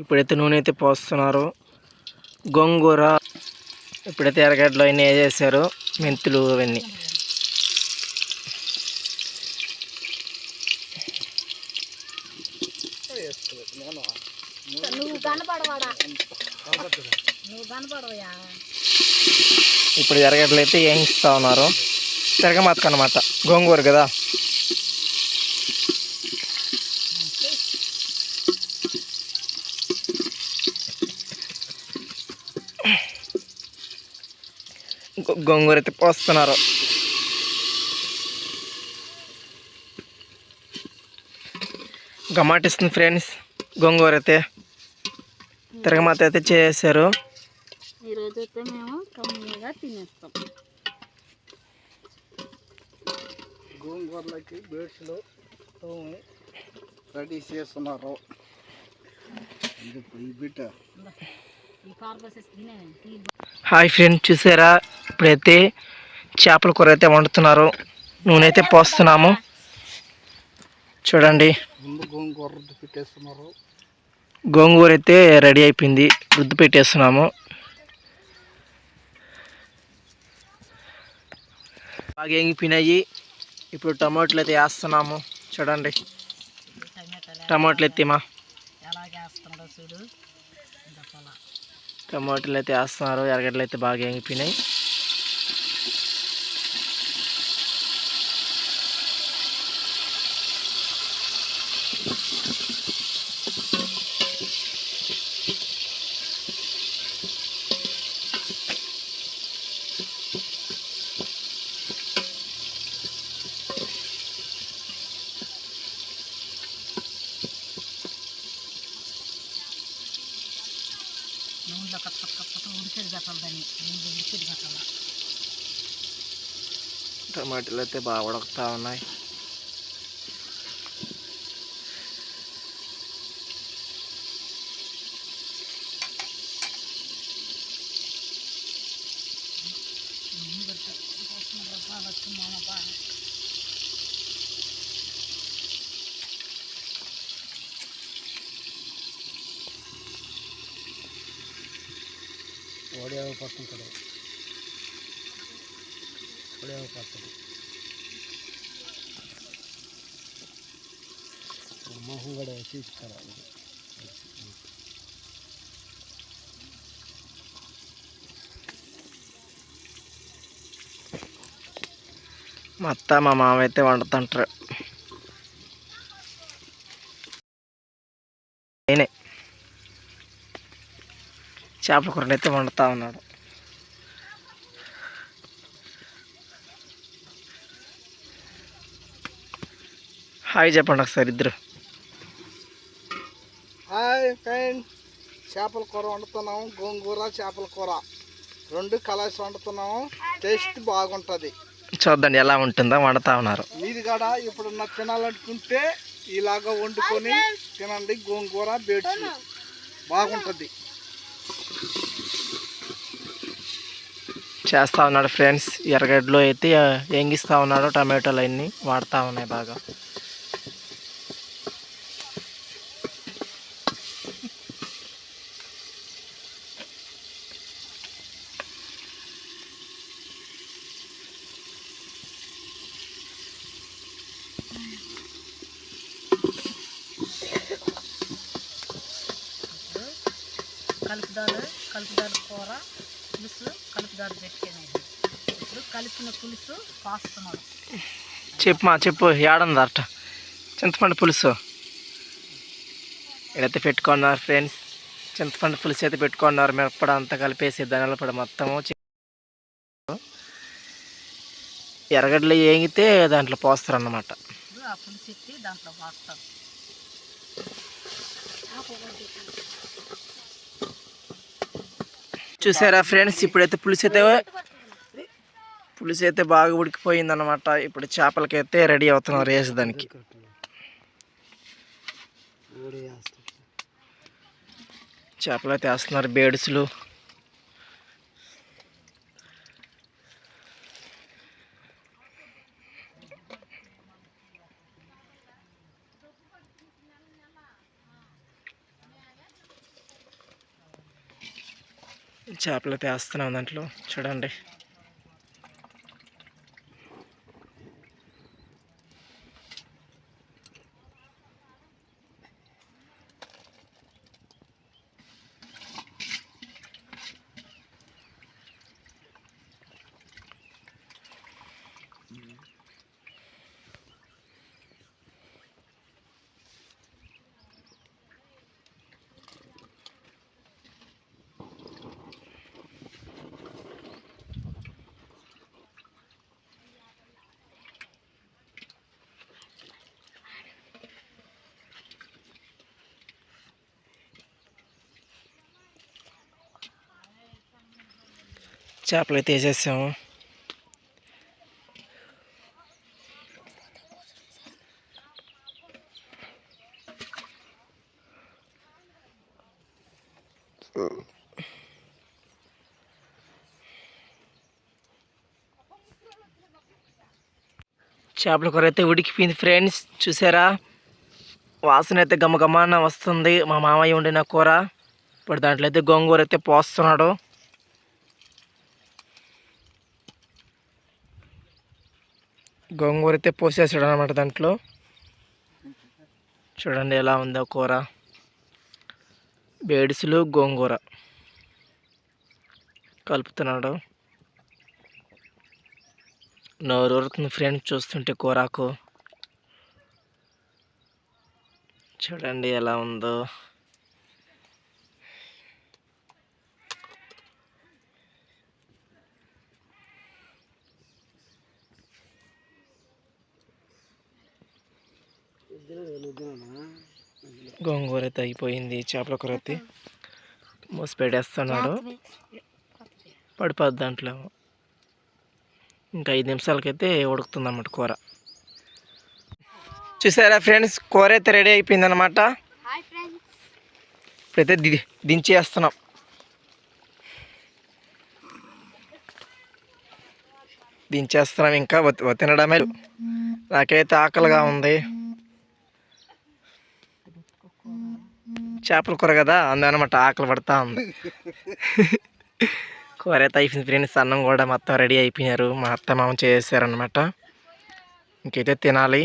ఇప్పుడైతే నూనె అయితే పోస్తున్నారు. గోంగూర ఇప్పుడైతే ఎర్రగడ్డలు అన్నీ వేసేసారు మెంతులు అవన్నీ ఇప్పుడు ఎర్రగడ్డలు అయితే వేయిస్తూ ఉన్నారు. తిరగమాతకు అనమాట గోంగూర కదా? గోంగూర అయితే పోస్తున్నారు. గమాటిస్తుంది ఫ్రెండ్స్ గోంగూర అయితే. తిరగమాత అయితే చేశారు. ఈరోజు అయితే మేము కమ్మీగా తినేస్తాం. గోంగూరలకి బేడ్స్లో రెడీ చేస్తున్నారు. ఈ బిడ్డ? ఈ హాయ్ ఫ్రెండ్స్ చూసారా? ఇప్పుడైతే చేపల కూర అయితే వండుతున్నారు. నూనె అయితే పోస్తున్నాము. చూడండి. గోంగూర రుద్ది పెట్టేస్తున్నారు. గోంగూర అయితే రెడీ అయిపోయింది. రుద్దు పెట్టేస్తున్నాము. బాగా ఎంగిపోయినాయి. ఇప్పుడు టమాటాలు అయితే వేస్తున్నాము. చూడండి. టమాటాలు ఎత్తిమా చూడు. టమాటాలు అయితే వేస్తున్నారు ఎరగడ్డలు అయితే బాగా ఎంగిపోయినాయి. నూనెలో కప్ప కప్పతో ఉడిచేది కట్టాలి దాన్ని. ముందు ఉడిచేది కట్టాల టమాటాలు అయితే బాగా ఉడుకుతా ఉన్నాయి నూనె కడితే కోసం రసాలు వచ్చి మామ బాగా వడియావ పట్టుకుంటాడు వడియావ పట్టడు మొహం కూడా వేసి ఇస్తారు మా అత్త మా మామ అయితే వండుతుంటారు నేనే చేపల కూరని అయితే వండుతా ఉన్నాడు హాయ్ చెప్పండి ఒకసారి ఇద్దరు. హాయ్ ఫ్రెండ్ చేపల కూర వండుతున్నాము గోంగూర చేపల కూర. రెండు కలాసి వండుతున్నాము టేస్ట్ బాగుంటుంది. చూద్దండి ఎలా ఉంటుందో వండుతా ఉన్నారు. మీది కాడ ఇప్పుడున్న తినాలనుకుంటే ఇలాగ వండుకొని తినండి గోంగూర బేడ్స్ బాగుంటుంది. చేస్తా ఉన్నాడు ఫ్రెండ్స్ ఎర్రగడ్డలో అయితే ఎంగిస్తా ఉన్నాడు టమాటోలు అన్నీ వాడుతూ ఉన్నాయి బాగా. కలుపుదాలు కలుపుదాలు కూర. పులుసు కలుపుదాలు పెట్టేది ఇప్పుడు కలిపిన పులుసు పాస్తున్నాడు చెప్పు మా చెప్పు ఏడుంది అట్ట చింతపండు పులుసు. ఇదైతే పెట్టుకున్నారు ఫ్రెండ్స్. చింతపండు పులుసు అయితే పెట్టుకున్నారు. మిరపడ అంతా కలిపేసి ధనియాల పొడి మొత్తము ఎర్రగడ్డలు ఏంగితే దాంట్లో పోస్తారు అన్నమాట. దాంట్లో పాస్తాడు చూసారా ఫ్రెండ్స్? ఇప్పుడైతే పులుసు అయితే పులుసు అయితే బాగా ఉడికిపోయింది అనమాట ఇప్పుడు చేపలకైతే రెడీ అవుతున్నారు వేసేదానికి చేపలు అయితే వేస్తున్నారు బేడుసులు. చేపలు అయితే వేస్తున్నాం దాంట్లో. చూడండి. చేపలు అయితే వేసేసాము చేపల కూర అయితే ఉడికిపోయింది ఫ్రెండ్స్ చూసారా? వాసన అయితే గమగమాన వస్తుంది. మా మామయ్య వండిన కూర ఇప్పుడు దాంట్లో అయితే గోంగూర అయితే పోస్తున్నాడు. గోంగూర అయితే పోసేసాడు అనమాట దాంట్లో. చూడండి ఎలా ఉందో కూర. బేడిసులు గోంగూర. కలుపుతున్నాడు. నోరూరుతుంది ఫ్రెండ్స్ చూస్తుంటే కూరకు. చూడండి ఎలా ఉందో. గోంగూర అయితే అయిపోయింది చేపల కూర అయితే. మూసి పెట్టేస్తున్నాడు పడిపోద్ది దాంట్లో. ఇంకా ఐదు నిమిషాలకైతే ఉడుకుతుంది అన్నమాట కూర. చూసారా ఫ్రెండ్స్ కూర అయితే రెడీ అయిపోయింది అనమాట ఇప్పుడైతే ది దించేస్తున్నాం. దించేస్తున్నాం ఇంకా తినడమే. నాకైతే ఆకలిగా ఉంది. చేపల కూర కదా అందనమాట ఆకలి పడతా ఉంది. కూర అయితే అయిపోయింది ఫ్రెండ్స్ అన్నం కూడా మొత్తం రెడీ అయిపోయినారు. మా అత్త మామ చేసారనమాట ఇంకైతే తినాలి.